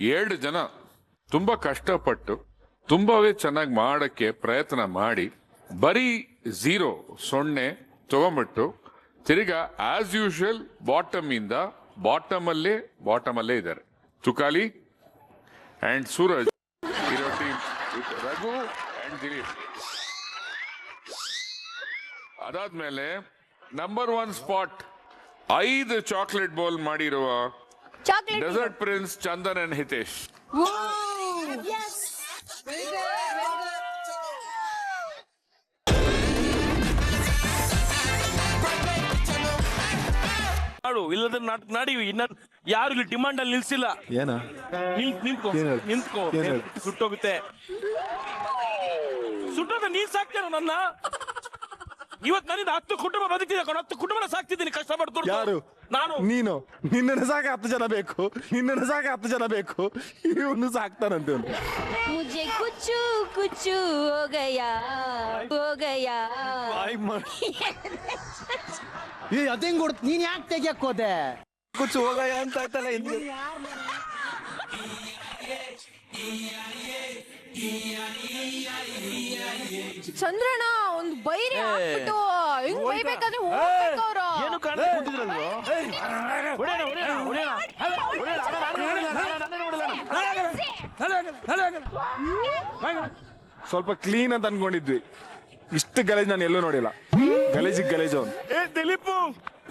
ಎರಡು ಜನ ತುಂಬಾ ಕಷ್ಟಪಟ್ಟು ತುಂಬವೇ ಚೆನ್ನಾಗಿ ಮಾಡಕ್ಕೆ ಪ್ರಯತ್ನ ಮಾಡಿ ಬರೀ ಝೀರೋ ಸೊನ್ನೆ ತಗೊಂಬಿಟ್ಟು ತಿರ್ಗಾ ಆಸ್ ಬಾಟಮ್ ಇಂದ ಬಾಟಮ್ ಅಲ್ಲೇ ಬಾಟಮ್ ಅಲ್ಲೇ ಇದ್ದಾರೆ. ತುಕಾಲಿ ಅಂಡ್ ಸೂರಜ್, ಇರೋ ಟೀಮ್ ರಘು ಅಂಡ್ ದಿಲೀಪ್. ಅದಾದ್ಮೇಲೆ ನಂಬರ್ ಒನ್ ಸ್ಪಾಟ್ ಐದು ಚಾಕ್ಲೇಟ್ ಬೌಲ್ ಮಾಡಿರುವ chocolate dessert prince Chandan and Hitesh ಮಾಡು ಇಲ್ಲದ ನಾಟಕ ನಾಡಿವಿ. ಇನ್ನ ಯಾರು ಇಲ್ಲಿ ಡಿಮಾಂಡ್ ಅಲ್ಲಿ ನಿಲ್ಸಿಲ್ಲ. ಏನ? ನಿಂತ್ ನಿಂತ್ಕೋ? ನಿಂತ್ಕೋ? ಸುಟ್ಟೋಗುತ್ತೆ. ಸುಟ್ಟೋದ ನೀನ್ ಸಾಕ್ತೇನ ನನ್ನ? ಇವತ್ ನನ್ನಿಂದ ಹತ್ತು ಕುಟುಂಬ ಬದುಕಿದೆ ಹತ್ತು ಕುಟುಂಬ ಸಾಕ್ತಿದ್ದೀನಿ ಕಷ್ಟಪಡ್ತು. ಯಾರು? ನಾನು ನೀನು ನಿನ್ನನ್ನು ಸಾಕ ಹತ್ತು ಜನ ಬೇಕು. ನಿನ್ನನ್ನು ಸಾಕ ಹತ್ತು ಜನ ಬೇಕು. ಇವನು ಸಾಕ್ತಾನಂತೆ ಇವನು ಕುಚ್ಚು कुछ कुछ हो गया हो गया ಏ ಅದ್ ಹೆಂಗ್ ನೀನ್ ಯಾಕೆ ತೆಗಿಯಕ್ ಹೋದೆ? ಕುಚ್ಚು ಹೋಗಯ್ಯ ಅಂತ ಆಯ್ತಲ್ಲ ಹಿಂದೆ ಚಂದ್ರಣ್ಣ ಒಂದು ಬೈರಿ ಹಾಕ್ಬಿಟ್ಟು ಹೆಂಗ್ ಹೋಗ್ಬೇಕು. ಏನು ಕೂತಿದ್ರಲ್ವೋ? ಹೊಡೆಯೋಣ, ಹೊಡೆಯೋಣ, ಹೊಡೆಯೋಣ. ಹೊಡೆಯೋಣ. ಸ್ವಲ್ಪ ಕ್ಲೀನ್ ಅಂತ ಅನ್ಕೊಂಡಿದ್ವಿ ಇಷ್ಟು ಗಲೇಜ್ ನಾನು ಎಲ್ಲೂ ನೋಡಿಲ್ಲ ಗಲೇಜ್ ಗಲೇಜ್ ಅವನು ಏ ದಿಲೀಪು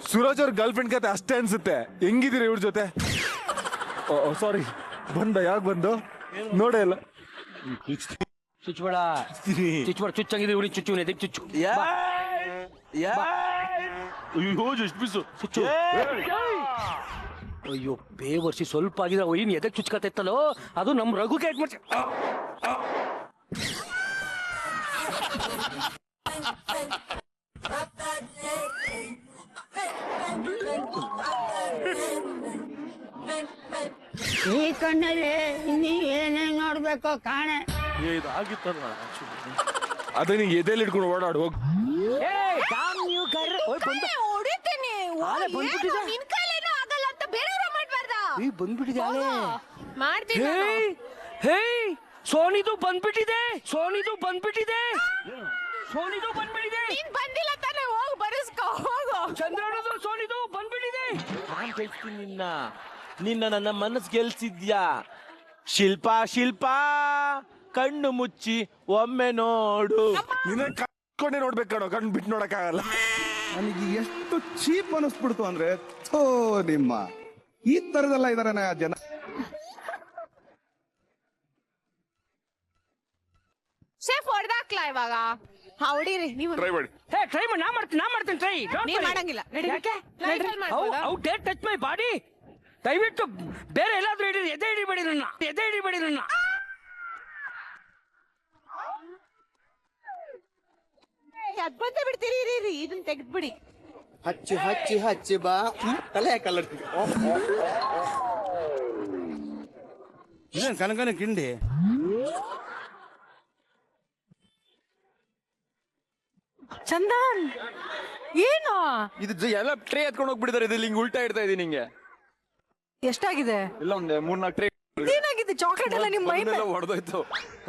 ಸೂರಜ್ ಅವ್ರ ಗರ್ಲ್ ಫ್ರೆಂಡ್ ಕತೆ ಅಷ್ಟೇ ಅನ್ಸುತ್ತೆ ಹೆಂಗಿದ್ದೀರಿ ಇವ್ರ ಜೊತೆ ಸಾರಿ ಬಂದ ಯಾಕೆ ಬಂದು ನೋಡೇ ಇಲ್ಲ ಚುಚ್ಚಬೇಡ ಚುಚ್ಚಬೇಡ ಚುಚ್ಚಾಗಿದ್ರೆ ಉಳಿ ಚುಚ್ಚು ಯಾ ಚುಚ್ಚು ಅಯ್ಯೋ ಎಷ್ಟು ಬಿಸು ಅಯ್ಯೋ ಬೇವರ್ಸಿ ಸ್ವಲ್ಪ ಆಗಿದೆ ಏನ್ ಎದಕ್ ಚುಚ್ಕತ್ತೈತಲ್ಲೋ? ಅದು ನಮ್ ರಘು ಯಾಕೆ ಮಾಡ್ಸಿ ಈ ಕಣ್ಣಲ್ಲಿ ನೀ ಏನೇನ್ ನೋಡ್ಬೇಕೋ ಕಾಣೆ. ಇದು ಆಗಿತ್ತಲ್ಲ ಅದು ನೀನು ಎದೆಲಿ ಹಿಡ್ಕೊಂಡು ಓಡಾಡು ಹೋಗ್. ಹೇ ಸೋನಿದು ಬಂದ್ಬಿಟ್ಟಿದೆ ಸೋನಿದು ಬಂದ್ಬಿಟ್ಟಿದೆ. ಸೋನಿದು ಬಂದ್ಬಿಟ್ಟಿದೆ. ನೀನ್ ಬಂದಿಲ್ಲ ತಾನೆ ಹೋಗ್ ಬರಿಸ್ಕೋ ಹೋಗು. ಚಂದ್ರನದು ಸೋನಿದು ಬಂದ್ಬಿಟ್ಟಿದೆ. ನಾನ್ ಗೆಲ್ತೀನಿ ನಿನ್ನ. ನಿನ್ನ ನನ್ನ ಮನಸ್ಸು ಗೆಲ್ಸಿದ್ಯಾ? ಶಿಲ್ಪಾ ಶಿಲ್ಪ! ಕಣ್ಣು ಮುಚ್ಚಿ ಒಮ್ಮೆ ನೋಡು. ನಿನ್ನ ಕಣ್ಕೊಂಡೆ ನೋಡ್ಬೇಕು ಕಣೋ ಕಣ್ಣು ಬಿಟ್ಟು ನೋಡಕ್ಕಾಗಲ್ಲ. ನನಗೆ ಎಷ್ಟು ಚೀಪ್ ಅನಿಸ್ಬಿಡ್ತು ಅಂದ್ರೆ ಓ ನಿಮ್ಮ. ಈ ತರದೆಲ್ಲ ಇದಾರೆ ಜನ. ಶೇಫ್ ಹೊಡೆದಾಕ್ಲ ಇವಾಗ? ಹಾ ಹೊಡೀರಿ ನೀವು. ಟ್ರೈ ಮಾಡಿ. ಹೇ ಟ್ರೈ ಮಾಡಿ ನಾ ಮಾಡ್ತೀನಿ ನಾ ಮಾಡ್ತೀನಿ ಟ್ರೈ ನೀವ್ ಮಾಡಂಗಿಲ್ಲ. ಯಾಕೆ? Life ಅಲ್ಲಿ ಮಾಡ್ಬೋದಾ? ಅವು ಡೇಟ್ ಟಚ್ ಮೈ ಬಾಡಿ ದಯವಿಟ್ಟು ಬೇರೆ ಎಲ್ಲಾದ್ರೂ ಹಿಡೀರಿ ಎದೆ ಹಿಡಿಬೇಡಿ ನನ್ನ ಎದೆ ಹಿಡಿಬೇಡಿ ನನ್ನ. ಅದ್ ಬಂದ ಬಿಡ್ತೀರಿ ಇರಿ ಇರಿ ಇದನ್ನ ತೆಗ್ದ್ಬಿಡಿ. ಹಚ್ಚಿ ಹಚ್ಚಿ ಹಚ್ಚಿ ಬಾ. ತಲೆ ಕಲ್ಲಡ್ತೀವಿ ಇದೇನ್ ಕನಕನ ಕಿಂಡಿ? ಚಂದನ್ ಏನು? ಇದು ಎಲ್ಲ ಟ್ರೇ ಎತ್ಕೊಂಡು ಹೋಗ್ಬಿಟ್ಟಿದ್ದಾರೆ ಇದು ಹಿಂಗ್ ಉಲ್ಟಾ ಇಡ್ತಾ ಇದೀನಿ ನಿಂಗೆ ಎಷ್ಟಾಗಿದೆ? ಇಲ್ಲ ಒಂದ್ ಮೂರ್ನಾಲ್ಕು ಟ್ರೇ ಏನಾಗಿದೆ? ಚಾಕ್ಲೇಟ್ ಎಲ್ಲ ನಿಮ್ ಮೈ ಮೇಲೆ ಹೊಡೆದೋಯ್ತು.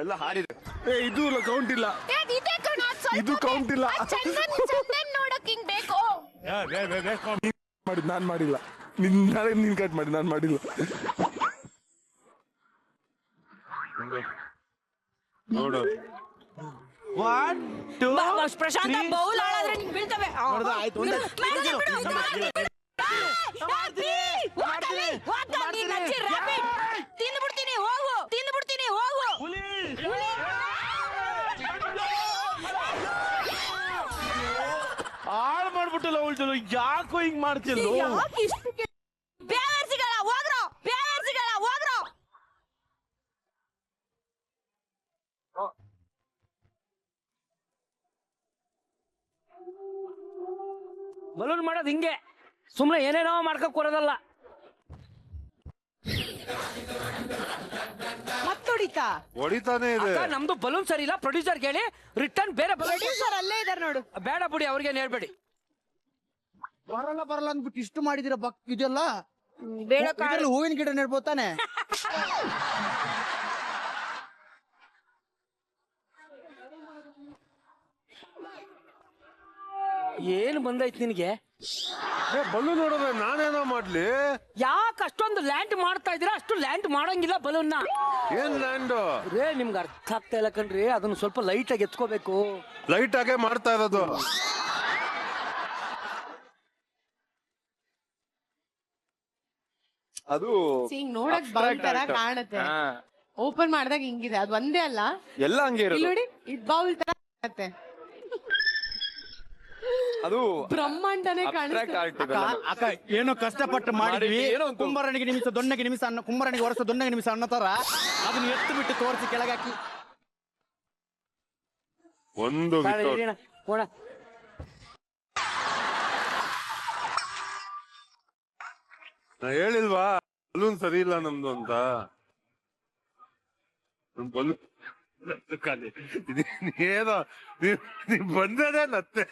ಎಲ್ಲ ಹಾರಿದೆ. ಏ ಇದು ಕೌಂಟ್ ಇಲ್ಲ. ಏ, ಇದೇ ಕೌಂಟ್ ಇಲ್ಲ. ಚಂದನ್ ನೋಡಕ್ ಹಿಂಗ್ ಬೇಕು. ಮಾಡಿದ್ ನಾನ್ ಮಾಡಿಲ್ಲ. ನಿನ್ ನಾಳೆ ನೀನ್ ಕಟ್ ಮಾಡಿ ನಾನ್ ಮಾಡಿಲ್ಲ. ನೋಡು. ಒನ್ ಟೂ ಬಾ, ಬಾ, ಪ್ರಶಾಂತ ಬೌಲ್ ಆಳಾದ್ರೆ ನಿಂಗ್ ಬೀಳ್ತವೆ. ಆಯ್ತು, ಬಿಡು, ಒಂದೇ. ಬಿಡು, ಬಿಡು, ಬಿಡು, ಬಿಡು, ಬಿಡು. ಏ, ಹೋಗಲ್ಲಿ, ಹೋಗ, ನೀನ್ ಹಚ್ಚಿ rabbit. ತಿಂದ್ಬಿಡ್ತೀನಿ ಹೋಗು ತಿಂದ್ಬಿಡ್ತೀನಿ ಹೋಗು ಹಾಳು ಮಾಡ್ಬಿಟ್ಟಲ್ಲ ಉಳ್ಟಲು ಯಾಕೋ ಹಿಂಗ್ ಮಾಡ್ತಿಲ್ಲ ಯಾಕ್ ಇಷ್ಟು ಕೆ- ಬೇವರ್ಸಿಗಳ ಹೋಗ್ರೋ ಬೇವರ್ಸಿಗಳ ಹೋಗ್ರೋ ಬಲೂನ್ ಮಾಡೋದು ಹಿಂಗೆ. ಸುಮ್ಮನೆ ಏನೇನೋ ಮಾಡ್ಕೊಕ್ ಕೊರೋದಲ್ಲ. ಮತ್ತೊಡಿತಾ? ಹೊಡಿತಾನೆ ಇದೆ. ಅಕ್ಕ, ನಮ್ದು ಬಲೂನ್ ಸರಿ ಇಲ್ಲ. ಪ್ರೊಡ್ಯೂಸರ್ ಹೇಳಿ ರಿಟರ್ನ್ ಬೇರೆ ಬಲೂನ್ ಸರ್ ಅಲ್ಲೇ ಇದಾರೆ ನೋಡು. ಬೇಡ ಬಿಡಿ ಅವ್ರಿಗೆ ಹೇಳ್ಬೇಡಿ. ಬರಲ್ಲ ಬರಲ್ಲ ಅಂದ್ಬಿಟ್ಟು ಇಷ್ಟು ಮಾಡಿದಿರ ಬಕ್ ಇದೆಲ್ಲ? ಬೇಡ ಇದ್ರಲ್ಲಿ ಹೂವಿನ ಗಿಡ ನೆಡ್ಬೋತಾನೆ? ಏನು ಬಂದೈತ್ ನಿನಗೆ? ಬಲ್ಲು ನೋಡಿದ್ರೆ ನಾನೇನೋ ಮಾಡ್ಲಿ. ಯಾಕೆ ಅಷ್ಟೊಂದು ಲ್ಯಾಂಡ್ ಮಾಡ್ತಾ ಇದೀರಾ ಅಷ್ಟು ಲ್ಯಾಂಡ್ ಮಾಡಂಗಿಲ್ಲ ಬಲೂನ್ನ. ಏನ್ ಲ್ಯಾಂಡು ರೇ ನಿಮ್ಗೆ ಅರ್ಥ ಆಗ್ತಾ ಇಲ್ಲ ಕಣ್ರಿ ಅದನ್ನ ಸ್ವಲ್ಪ ಲೈಟ್ ಆಗಿ ಎತ್ಕೋಬೇಕು. ಲೈಟ್ ಆಗೇ ಮಾಡ್ತಾ ಇರೋದು. ಅದು ಹಿಂಗ್ ನೋಡಕ್ ಬೌಲ್ ತರ ಕಾಣುತ್ತೆ. ಓಪನ್ ಮಾಡಿದಾಗ ಹಿಂಗಿದೆ. ಅದು ಒಂದೇ ಅಲ್ಲ. ಎಲ್ಲ ಹಂಗೆ ಇಲ್ಲಿ ಇರೋದು ನೋಡಿ ಇದ್ ಬೌಲ್ ತರ ಕಾಣುತ್ತೆ. ಅದು ಬ್ರಹ್ಮಾಂಡನೇ ಅಕ್ಕ ಏನೋ ಕಷ್ಟಪಟ್ಟು ಮಾಡಿದ್ವಿ. ಮಾಡಿದ್ವಿ, ಏನೋ ಒಂದು- ಕುಂಬಾರನಿಗೆ ನಿಮಿಷ ದೊಣ್ಣಗೆ ನಿಮಿಷ ಅನ್ನ ಕುಂಬಾರನಿಗೆ ವರ್ಷ ದೊಣ್ಣಗೆ ನಿಮಿಷ ಅನ್ನೋ ತರ ಅದನ್ನ ಎತ್ತು ಬಿಟ್ಟು ತೋರಿಸಿ ಕೆಳಗಾಕಿ. ಒಂದು without- ನಾ ಹೇಳಿಲ್ವಾ? ಬಲೂನ್ ಸರಿ ಇಲ್ಲ ನಮ್ದು ಅಂತ. ನಮ್ ಬಲೂನ್ ಖಾಲಿ. ಏನೋ ನೀವ್ ನೀವ್ ಬಂದದೇ ನತ್ತೆ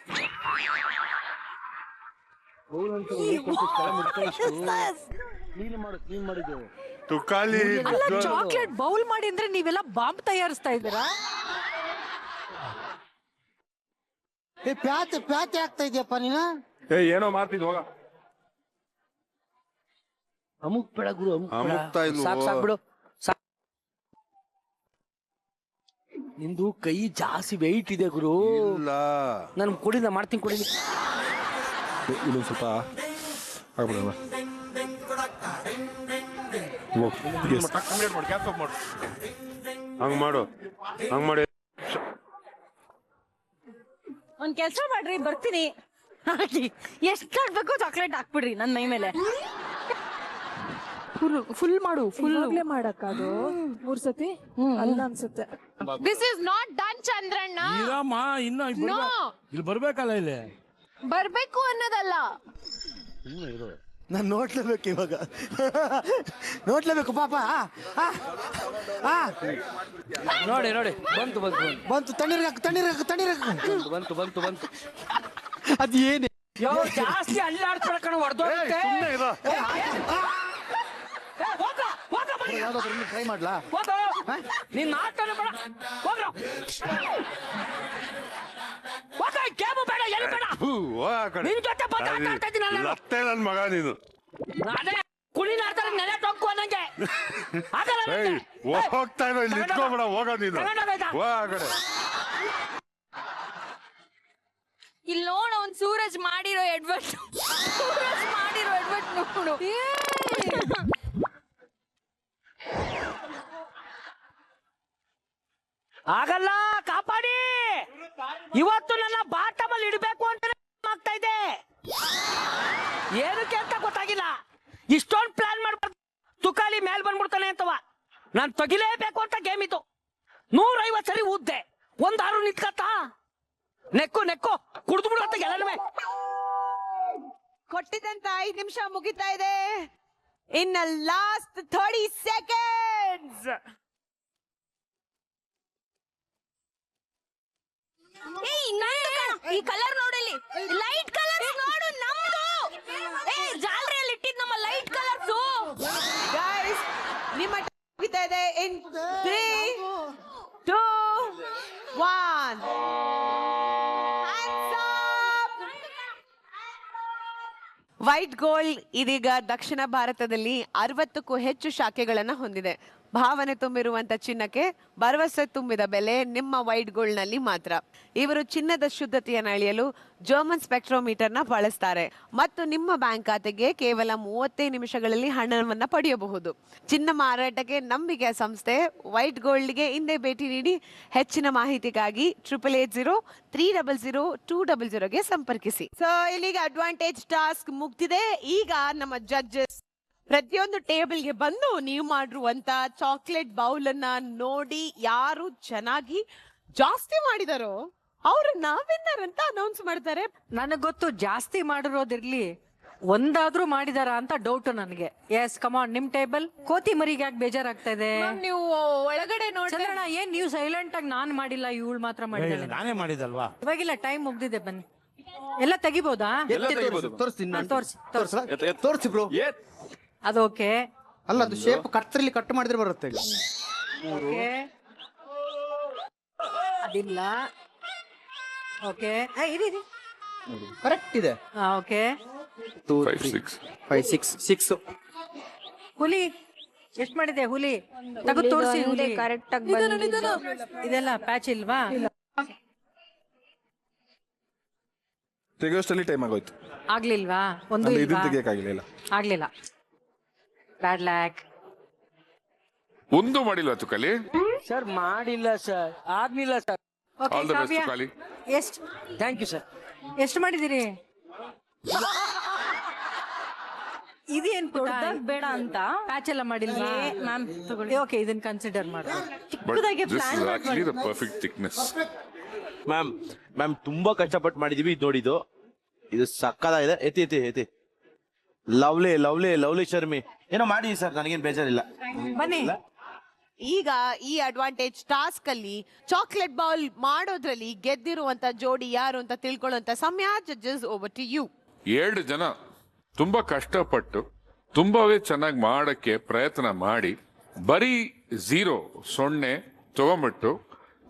ನೀನು ಮಾಡು ನೀನ್ ಮಾಡಿದ್ದೇವೆ ತುಕಾಲಿ ಚಾಕ್ಲೇಟ್ ಬೌಲ್ ಮಾಡಿ ಅಂದ್ರೆ ನೀವೆಲ್ಲ ಬಾಂಬ್ ತಯಾರಿಸ್ತಾ ಇದ್ದೀರಾ? ಪ್ಯಾತೆ ಪ್ಯಾತೆ ಆಗ್ತಾ ಇದೆಯಪ್ಪ ನೀನು? ಏ ಏನೋ ಮಾಡ್ತಿದ್ ಹೋಗ. ಅಮುಕ್ ಬೇಡ ಗುರು ಅಮುಕ್ ಬೇಡ. ಅಮುಕ್ತಾ ಇಲ್ವೋ? ಸಾಕ್ ಸಾಕ್ ಬಿಡು. ಸಾಕ್. ನಿಂದು ಕೈ ಜಾಸ್ತಿ ವೆಯ್ಟ್ ಇದೆ ಗುರು. ಇಲ್ಲ. ನಾನು ನಾ ಮಾಡ್ತೀನಿ ಕೊಡಿ. ಇಲ್ಲೊಂದ್ ಸ್ವಲ್ಪ ಆಗ್ಬಿಡೋಣ ಹಂಗ್ ಮಾಡು. ಹಂಗ್ ಮಾಡಿ. ಒಂದ್ ಕೆಲ್ಸ ಮಾಡ್ರಿ ಬರ್ತೀನಿ. ಹಾಕಿ ಎಷ್ಟ್ ಆಡ್ಬೇಕು ಚಾಕ್ಲೇಟ್ ಹಾಕ್ಬಿಡ್ರಿ ನನ್ ಮೈ ಮೇಲೆ. ಫುಲ್ ಫುಲ್ ಮಾಡು ಫುಲ್ ಮಾಡಕ್ಕದು ಮೂರ್ ಸತಿ? ಅಲ್ಲ ಅನ್ಸುತ್ತೆ. This is not done Chandranna. ಇರಮ್ಮ ಇನ್ನ ನೋ ಇಲ್ಲಿ ಬರ್ಬೇಕಲ್ಲ ಇಲ್ಲಿ? ಬರ್ಬೇಕು ಅನ್ನೋದಲ್ಲ. ನಾನು ನೋಡ್ಲೇಬೇಕು ಇವಾಗ. ನೋಡ್ಲೇಬೇಕು ಪಾಪ. ಆ, ಆ, ಆ. ನೋಡಿ ನೋಡಿ. ಬಂತು ಬಂತು ಬಂತು. ತಣ್ಣೀರ್ಗೆ ಹಾಕು ತಣ್ಣೀರ್ಗೆ ಹಾಕು ತಣ್ಣೀರ್ಗೆ ಹಾಕು. ಬಂತು ಬಂತು ಬಂತು ಅದು ಏನೇ? ಯೋ ಜಾಸ್ತಿ ಅಲ್ಲಾಡ್ಸ್ಬೇಡ ಕಣ ಹೊಡೆದೋಗುತ್ತೆ ಸುಮ್ನೆ ಇರೋ. ಯಾವ್ದಾದ್ರು ಟ್ರೈ ಮಾಡ್ಲಾ? ನೀನ್ ಬೇಡ. ಹೋಗ್ರ ಹೋಗ ಗೇಮು ಬೇಡ ಏನು ಬೇಡ. ನಿನ್ ಜೊತೆ ಬಂದು ಆಟ ಆಡ್ತಾ ಇದ್ದೀನಲ್ಲ ನನ್ ಮಗ ನೀನು. ನಾನೇ ಕುಳಿ ನಾಡ್ತಾರೆ ನೆಲೆ ಟೊಕ್ಕು ಅನ್ನಂಗೆ. ಆಗಲ್ಲ ಏಯ್ ನಂಗೆ. ಹೋಗ್ತಾ ಇರೋ ಇಲ್ಲಿ ಹೋಗ ನೀನು. ತಗೊಂಡೋಗಾಯ್ತಾ? ಆ ಕಡೆ. ಇಲ್ಲಿ ನೋಡ ಒಂದು ಸೂರಜ್ ಮಾಡಿರೋ ಎಡ್ವರ್ಟ್ ಸೂರಜ್ ಮಾಡಿರೋ ಎಡ್ವರ್ಟ್ ನೋಡು. ಆಗಲ್ಲ, ಕಾಪಾಡಿ. ಇವತ್ತು ನನ್ನ ಬಾಟಮಲ್ಲಿ ಇಡಬೇಕು ಅಂತ ಆಗ್ತಾ ಇದೆ ಏನಕ್ಕೆ ಅಂತ ಗೊತ್ತಾಗಿಲ್ಲ. ಇಷ್ಟೊಂದು ಪ್ಲಾನ್ ಮಾಡ್ಬಾರ್ದು. ತುಕಾಲಿ ಮೇಲ್ ಬಂದ್ಬಿಡ್ತಾನೆ ಅಂತವ. ನಾನ್ ತೆಗಿಲೇಬೇಕು ಅಂತ ಗೇಮ್ ಇದು. ನೂರೈವತ್ ಸರಿ ಊದ್ದೆ. ಒಂದ್ ಆರು ನಿಂತ್ಕತ್ತ? ನೆಕ್ಕು ನೆಕ್ಕು. ಕುಡ್ದು ಬಿಡತ್ತ ಎಲ್ಲನೂ ಕೊಟ್ಟಿದ್ದಂತ ಐದ್ ನಿಮಿಷ ಮುಗಿತಾ ಇದೆ. ಇನ್ನ ಲಾಸ್ಟ್ ಥರ್ಟಿ ಸೆಕೆಂಡ್ಸ್ ಏಯ್ ನಂದು ಈ ಕಲರ್ ನೋಡಿಲ್ಲಿ. ಲೈಟ್ ಕಲರ್ ನೋಡು ನಮ್ದು. ಜಾಲರಿಯಲ್ಲಿ ಇಟ್ಟಿದ್ ನಮ್ಮ ಲೈಟ್ ಕಲರ್ಸು ಗೈಸ್ ನಿಮ್ಮ ಇದೆ. In three two one white gold ಇದೀಗ ದಕ್ಷಿಣ ಭಾರತದಲ್ಲಿ ಅರವತ್ತಕ್ಕೂ ಹೆಚ್ಚು ಶಾಖೆಗಳನ್ನು ಹೊಂದಿದೆ. ಭಾವನೆ ತುಂಬಿರುವಂತ ಚಿನ್ನಕ್ಕೆ ಭರವಸೆ ತುಂಬಿದ ಬೆಲೆ ನಿಮ್ಮ ವೈಟ್ ಗೋಲ್ಡ್ನಲ್ಲಿ ಮಾತ್ರ. ಇವರು ಚಿನ್ನದ ಶುದ್ಧತೆಯನ್ನು ಅಳೆಯಲು ಜರ್ಮನ್ ಸ್ಪೆಕ್ಟ್ರೋಮೀಟರ್ನ ಬಳಸ್ತಾರೆ. ಮತ್ತು ನಿಮ್ಮ ಬ್ಯಾಂಕ್ ಖಾತೆಗೆ ಕೇವಲ ಮೂವತ್ತೇ ನಿಮಿಷಗಳಲ್ಲಿ ಹಣವನ್ನ ಪಡೆಯಬಹುದು. ಚಿನ್ನ ಮಾರಾಟಕ್ಕೆ ನಂಬಿಕೆಯ ಸಂಸ್ಥೆ ವೈಟ್ ಗೋಲ್ಡ್ಗೆ ಹಿಂದೆ ಭೇಟಿ ನೀಡಿ ಹೆಚ್ಚಿನ ಮಾಹಿತಿಗಾಗಿ triple eight zero three double zero two double ಜೀರೋಗೆ ಸಂಪರ್ಕಿಸಿ. ಸೊ ಇಲ್ಲಿಗೆ ಅಡ್ವಾಂಟೇಜ್ ಟಾಸ್ಕ್ ಮುಗ್ದಿದೆ. ಈಗ ನಮ್ಮ ಜಡ್ಜಸ್ ಪ್ರತಿಯೊಂದು ಟೇಬಲ್ಗೆ ಬಂದು ನೀವು ಮಾಡಿರುವಂತ ಚಾಕ್ಲೇಟ್ ಬೌಲ್ ಅನ್ನ ನೋಡಿ ಯಾರು ಚೆನ್ನಾಗಿ ಜಾಸ್ತಿ ಮಾಡಿದಾರೋ ಅವ್ರು ನಾವಿನ್ನರ್ ಅಂತ ಅನೌನ್ಸ್ ಮಾಡ್ತಾರೆ. ನನಗ್ ಗೊತ್ತು ಜಾಸ್ತಿ ಮಾಡಿರೋದಿರ್ಲಿ ಒಂದಾದ್ರೂ ಮಾಡಿದಾರ ಅಂತ ಡೌಟ್ ನನಗೆ. ಎಸ್ ಕಮಾನ್ ನಿಮ್ ಟೇಬಲ್ ಕೋತಿ ಮರಿಗೆ ಯಾಕೆ ಬೇಜಾರಾಗ್ತಾ ಇದೆ? ನೀವು ಒಳಗಡೆ ನೋಡಿದ್ರೆ ಚಂದ್ರಣ್ಣ ಏನ್ ನೀವು ಸೈಲೆಂಟ್ ಆಗಿ ನಾನ್ ಮಾಡಿಲ್ಲ ಇವಳು ಮಾತ್ರ ಮಾಡಿದ್ದಾಳೆ ನಾನೇ ಮಾಡಿದಲ್ವಾ? ಇವಾಗಿಲ್ಲ ಟೈಮ್ ಮುಗ್ದಿದೆ ಬನ್ನಿ. ಎಲ್ಲ ತೆಗಿಬಹುದಾ ಎಲ್ಲ ತೆಗಿಬೋದು. ತೋರಿಸ್ತೀನಿ ತೋರ್ಸಿ ತೋರ್ಸಿ ತೋರಿಸಿ. Bro okay. ಅಲ್ಲ ಅದು ಶೇಪ್ ಕತ್ತರಿಲಿ ಕಟ್ ಮಾಡಿದ್ರೆ ಬರುತ್ತೆ ಈಗ. ಓಕೆ. ಅದಿಲ್ಲ. ಓಕೆ. ಇರಿ ಇರಿ ಕರೆಕ್ಟ್ ಇದೆ. Okay. Two five six five six six ಹುಲಿ. ಎಷ್ಟು ಮಾಡಿದೆ ಹುಲಿ? ತಗದು ತೋರಿಸಿ ಹುಲಿ. ಕರೆಕ್ಟ್ ಆಗಿ ಇದೆಲ್ಲ ಪ್ಯಾಚ್ ಇಲ್ವಾ? ತೆಗೆಯೋಷ್ಟರಲ್ಲಿ ಟೈಮ್ ಆಗೋಯ್ತು. ಆಗ್ಲಿಲ್ವಾ? ಒಂದು ಇದನ್ನ ಇಲ್ವಾ? ತೆಗಿಯಕ್ಕಾಗಿಲ್ಲ ಆಗ್ಲಿಲ್ಲ. ಬ್ಯಾಡ್ ಲ್ಯಾಕ್ ಒಂದು ಮಾಡಿಲ್ಲ ತುಕಲಿ ಸರ್ ಮಾಡಿಲ್ಲ ಸರ್ ಆಗ್ಲಿಲ್ಲ sir okay all the best Kavya Tukali ಎಷ್ಟ್ ಥ್ಯಾಂಕ್ ಯು ಸರ್ ಎಷ್ಟು ಮಾಡಿದಿರಿ ಇದೇನ್ ಬೇಡ ಅಂತ. ಪ್ಯಾಚ್ ಎಲ್ಲ ಮಾಡಿಲ್ವಾ? ಮ್ಯಾಮ್ ಓಕೆ ಇದನ್ನ ಕನ್ಸಿಡರ್ ಮಾಡಿ. But this is actually the perfect thickness ma'am ma'am ತುಂಬಾ ಕಷ್ಟಪಟ್ಟು ಮಾಡಿದೀವಿ ಇದು ನೋಡಿದ್ದು. ಇದು ಸಕ್ಕದಾಗಿದೆ ಎತ್ತಿ ಎತ್ತಿ ಎತ್ತಿ. Lovely lovely lovely Sharmi. ಏನೋ ಮಾಡಿ ಸರ್ ನನಗೇನು ಬೇಜಾರಿಲ್ಲ. ಬನ್ನಿ. ಈಗ ಈ ಅಡ್ವಾಂಟೇಜ್ ಟಾಸ್ಕ್ ಅಲ್ಲಿ ಚಾಕ್ಲೇಟ್ ಬಾಲ್ ಮಾಡೋದ್ರಲ್ಲಿ ಗೆದ್ದಿರುವಂತ ಜೋಡಿ ಯಾರು ಅಂತ ತಿಳ್ಕೊಳ್ಳುವಂತ ಸಮಯ ಜಡ್ಜಸ್ ಓವರ್ ಟು ಯು ಎರಡು ಜನ ತುಂಬಾ ಕಷ್ಟಪಟ್ಟು ತುಂಬಾವೇ ಚೆನ್ನಾಗಿ ಮಾಡಕ್ಕೆ ಪ್ರಯತ್ನ ಮಾಡಿ ಬರೀ ಝೀರೋ ಸೊನ್ನೆ ತಗೊಂಬಿಟ್ಟು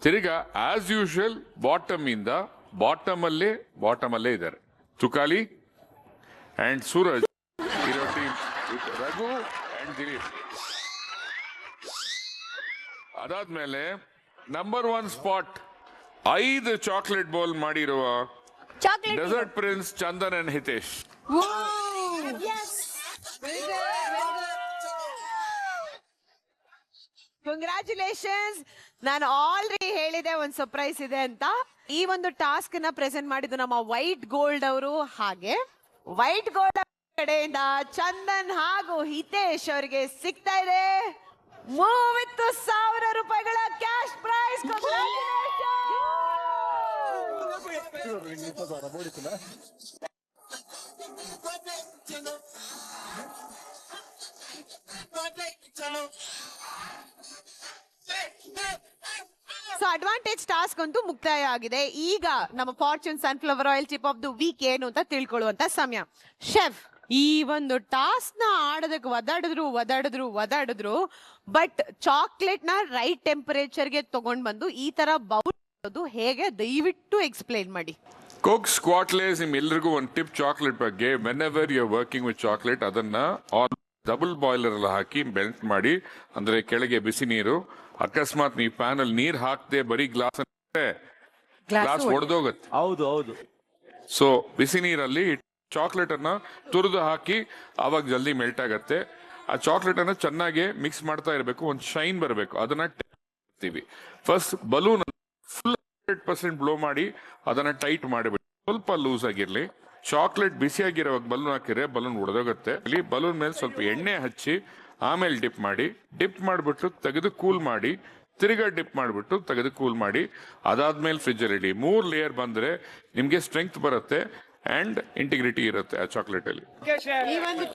ತಿರ್ಗಾ ಆಸ್ ಯೂಶುವಲ್ ಬಾಟಮ್ ಇಂದ ಬಾಟಮ್ ಅಲ್ಲೇ ಬಾಟಮ್ ಅಲ್ಲೇ ಇದ್ದಾರೆ. Tukali and Suraj Raghu and Dileep. ಅದಾದ್ಮೇಲೆ ನಂಬರ್ ಒನ್ ಸ್ಪಾಟ್ ಐದು ಚಾಕ್ಲೇಟ್ ಬೌಲ್ ಮಾಡಿರುವ chocolate dessert prince Chandan and Hitesh congratulations ನಾನು ಆಲ್ರೆಡಿ ಹೇಳಿದೆ ಒಂದು ಸರ್ಪ್ರೈಸ್ ಇದೆ ಅಂತ. ಈ ಒಂದು ಟಾಸ್ಕ್ನ ಪ್ರೆಸೆಂಟ್ ಮಾಡಿದ್ದು ನಮ್ಮ ವೈಟ್ ಗೋಲ್ಡ್ ಅವರು. ಹಾಗೆ ವೈಟ್ ಗೋಲ್ಡ್ ಕಡೆಯಿಂದ ಚಂದನ್ ಹಾಗೂ ಹಿತೇಶ್ ಅವರಿಗೆ ಸಿಗ್ತಾ ಇದೆ. ಮೂವತ್ತು ಸಾವಿರ ರೂಪಾಯಿಗಳ cash prize. So advantage task ಅಂತೂ ಮುಕ್ತಾಯ ಆಗಿದೆ. ಈಗ ನಮ್ಮ Fortune sunflower oil chip of the week ಏನು ಅಂತ ತಿಳ್ಕೊಳ್ಳುವಂತ ಸಮಯ. ಶೆಫ್ ಈ ಒಂದು ಟಾಸ್ಕ್ನ ಆಡೋದಕ್ಕೆ ಒದಾಡಿದ್ರು ಒದಾಡಿದ್ರು ಒದಾಡಿದ್ರು ಬಟ್ ಚಾಕ್ಲೇಟ್ನ ರೈಟ್ ಟೆಂಪರೇಚರ್ಗೆ ತಗೊಂಡ್ ಬಂದು ಈ ತರ ಬೌಲ್ ಹೇಗೆ? ದಯವಿಟ್ಟು ಎಕ್ಸ್ಪ್ಲೈನ್ ಮಾಡಿ. ಕೋಕ್ ಸ್ಕ್ವಾಟ್ಲೇಸ್ ನಿಮ್ ಎಲ್ರಿಗೂ ಒಂದು ಟಿಪ್ ಚಾಕ್ಲೇಟ್ ಬಗ್ಗೆ. Whenever you working with chocolate ಅದನ್ನ ಡಬಲ್ ಬಾಯ್ಲರ್ ಅಲ್ಲಿ ಹಾಕಿ ಬೆಲ್ಟ್ ಮಾಡಿ ಅಂದ್ರೆ ಕೆಳಗೆ ಬಿಸಿ ನೀರು. ಅಕಸ್ಮಾತ್ ನೀವು ಪ್ಯಾನ್ ಅಲ್ಲಿ ನೀರ್ ಹಾಕದೆ ಬರೀ ಗ್ಲಾಸ್ ಗ್ಲಾಸ್ ಒಡೆದೋಗುತ್ತೆ. ಹೌದು ಹೌದು. ಸೊ ಬಿಸಿ ನೀರಲ್ಲಿ ಚಾಕ್ಲೇಟ್ ಅನ್ನ ತುರಿದು ಹಾಕಿ ಅವಾಗ ಜಲ್ದಿ ಮೆಲ್ಟ್ ಆಗತ್ತೆ. ಆ ಚಾಕ್ಲೇಟನ್ನು ಚೆನ್ನಾಗಿ ಮಿಕ್ಸ್ ಮಾಡ್ತಾ ಇರಬೇಕು, ಒಂದು ಶೈನ್ ಬರಬೇಕು. ಅದನ್ನ first balloon full hundred percent blow ಮಾಡಿ ಅದನ್ನ ಟೈಟ್ ಮಾಡಿಬಿಟ್ಟು, ಸ್ವಲ್ಪ ಲೂಸ್ ಆಗಿರ್ಲಿ. ಚಾಕ್ಲೇಟ್ ಆಗಿರೋವಾಗ ಬಲೂನ್ ಹಾಕಿದ್ರೆ ಬಲೂನ್ ಉಡದೋಗುತ್ತೆ ಇಲ್ಲಿ ಬಲೂನ್ ಮೇಲೆ ಸ್ವಲ್ಪ ಎಣ್ಣೆ ಹಚ್ಚಿ, ಆಮೇಲೆ ಡಿಪ್ ಮಾಡಿ ಡಿಪ್ ಮಾಡಿಬಿಟ್ಟು ತೆಗೆದು ಕೂಲ್ ಮಾಡಿ, ತಿರ್ಗಾ ಡಿಪ್ ಮಾಡಿಬಿಟ್ಟು ತೆಗೆದು ಕೂಲ್ ಮಾಡಿ, ಅದಾದ್ಮೇಲೆ ಫ್ರಿಜ್ಜಲ್ಲಿ ಇಡಿ. ಮೂರು ಲೇಯರ್ ಬಂದ್ರೆ ನಿಮಗೆ ಸ್ಟ್ರೆಂಗ್ತ್ ಬರುತ್ತೆ. ಅಂಡ್ ಇಂಟಿಗ್ರಿಟಿ ಇರುತ್ತೆ ಆ ಚಾಕ್ಲೇಟ್ ಅಲ್ಲಿ. ಈ ಒಂದು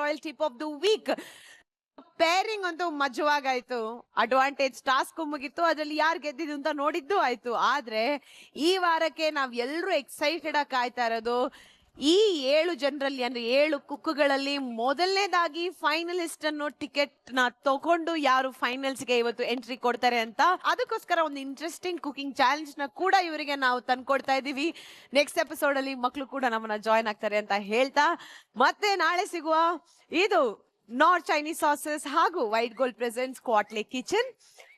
ಆಯಿಲ್ ಆಫ್ ವೀಕ್ ಪೇರಿಂಗ್ ಅಂತೂ ಮಜವಾಗಾಯ್ತು. ಅಡ್ವಾಂಟೇಜ್ ಟಾಸ್ಕ್ ಮುಗಿತ್ತು ಅದ್ರಲ್ಲಿ ಯಾರು ಗೆದ್ದಿದ್ದು ಅಂತ ನೋಡಿದ್ದು ಆಯ್ತು. ಆದ್ರೆ, ಈ ವಾರಕ್ಕೆ ನಾವ್ ಎಲ್ರು ಎಕ್ಸೈಟೆಡ್ ಆಗಿ ಕಾಯ್ತಾ ಇರೋದು. ಈ ಏಳು ಜನರಲ್ಲಿ ಅಂದ್ರೆ ಏಳು ಕುಕ್ಕುಗಳಲ್ಲಿ ಮೊದಲನೇದಾಗಿ ಫೈನಲಿಸ್ಟ್ ಅನ್ನೋ ಟಿಕೆಟ್ನ ತಗೊಂಡು ಯಾರು ಫೈನಲ್ಸ್ಗೆ ಇವತ್ತು ಎಂಟ್ರಿ ಕೊಡ್ತಾರೆ ಅಂತ ಅದಕ್ಕೋಸ್ಕರ ಒಂದು ಇಂಟ್ರೆಸ್ಟಿಂಗ್ ಕುಕಿಂಗ್ ಚಾಲೆಂಜ್ನ ಕೂಡ ಇವರಿಗೆ ನಾವು ತಂದ್ಕೊಡ್ತಾ ಇದೀವಿ ನೆಕ್ಸ್ಟ್ ಎಪಿಸೋಡ್ ಅಲ್ಲಿ ಮಕ್ಕಳು ಕೂಡ ನಮ್ಮನ್ನ ಜಾಯ್ನ್ ಆಗ್ತಾರೆ ಅಂತ ಹೇಳ್ತಾ ಮತ್ತೆ ನಾಳೆ ಸಿಗುವ ಇದು ನಾರ್ತ್ ಚೈನೀಸ್ ಸಾಸಸ್ ಹಾಗೂ white gold presents Quatle kitchen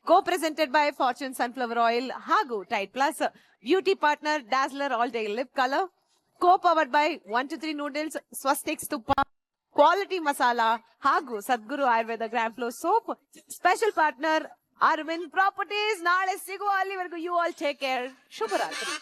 co presented by Fortune sunflower oil ಹಾಗೂ tight plus beauty partner Dazzler all day lip colour co powered by one two three noodles Swastiks ತುಪ್ಪ quality masala ಹಾಗೂ Sadguru Ayurveda gram flow soap special partner Aravind properties ನಾಳೆ ಸಿಗುವ ಅಲ್ಲಿವರೆಗೂ you all take care ಶುಭರಾತ್ರಿ